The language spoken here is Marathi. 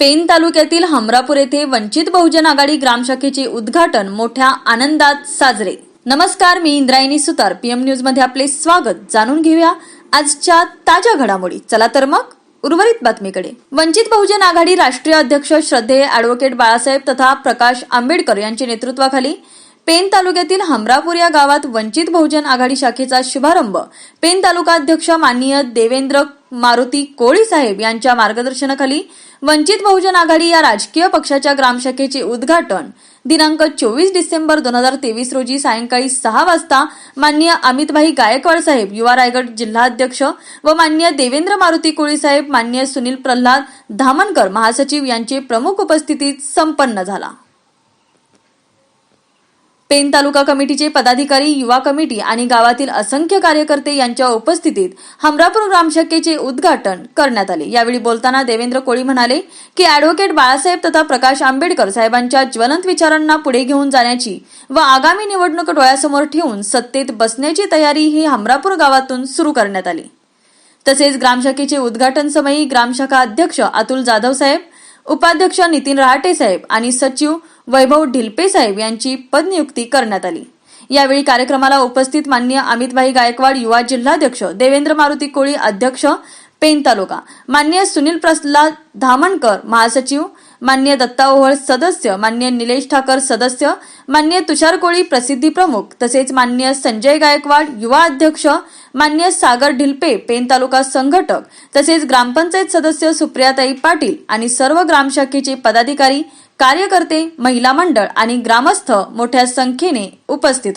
पेन तालुक्यातील हमरापूर येथे वंचित बहुजन आघाडी ग्रामशाखेचे उद्घाटन मोठ्या आनंदात साजरे. नमस्कार मी इंद्रायणी सुतार. पीएम न्यूजमध्ये आपले स्वागत. जाणून घेऊया आजच्या ताज्या घडामोडी. चला तर मग उर्वरित बातमीकडे. वंचित बहुजन आघाडी राष्ट्रीय अध्यक्ष श्रद्धेय अॅडव्होकेट बाळासाहेब तथा प्रकाश आंबेडकर यांच्या नेतृत्वाखाली पेन तालुक्यातील हमरापूर या गावात वंचित बहुजन आघाडी शाखेचा शुभारंभ. पेन तालुकाध्यक्ष माननीय देवेंद्र मारुती कोळी साहेब यांच्या मार्गदर्शनाखाली वंचित बहुजन आघाडी या राजकीय पक्षाच्या ग्रामशाखेचे उद्घाटन. दिनांक चोवीस डिसेंबर दोन हजार तेवीस रोजी सायंकाळी सहा वाजता माननीय अमितभाई गायकवाड साहेब युवा रायगड जिल्हाध्यक्ष व माननीय देवेंद्र मारुती कोळी साहेब मान्य सुनील प्रल्हाद धामणकर महासचिव यांचे प्रमुख उपस्थितीत संपन्न झाला. पेन तालुका कमिटीचे पदाधिकारी युवा कमिटी आणि गावातील असंख्य कार्यकर्ते यांच्या उपस्थितीत हमरापूर ग्रामशाखेचे उद्घाटन करण्यात आले. यावेळी बोलताना देवेंद्र कोळी म्हणाले की अॅडव्होकेट बाळासाहेब तथा प्रकाश आंबेडकर साहेबांच्या ज्वलंत विचारांना पुढे घेऊन जाण्याची व आगामी निवडणूक डोळ्यासमोर ठेवून सत्तेत बसण्याची तयारी ही हमरापूर गावातून सुरू करण्यात आली. तसेच ग्रामशाखेचे उद्घाटन समयी ग्रामशाखा अध्यक्ष अतुल जाधव साहेब उपाध्यक्ष नितीन रहाटे साहेब आणि सचिव वैभव ढिलपे साहेब यांची पदनियुक्ती करण्यात आली. यावेळी कार्यक्रमाला उपस्थित मान्य अमितभाई गायकवाड युवा जिल्हाध्यक्ष देवेंद्र मारुती कोळी अध्यक्ष पेन तालुका. मान्य सुनील प्रल्हाद धामणकर महासचिव मान्य दत्ता ओहळ सदस्य मान्य निलेश ठाकर सदस्य मान्य तुषार कोळी प्रसिद्धी प्रमुख तसेच मान्य संजय गायकवाड युवा अध्यक्ष मान्य सागर ढिलपे पेन तालुका संघटक तसेच ग्रामपंचायत सदस्य सुप्रियाताई पाटील आणि सर्व ग्रामशाखेचे पदाधिकारी कार्यकर्ते महिला मंडळ आणि ग्रामस्थ मोठ्या संख्येने उपस्थित होते.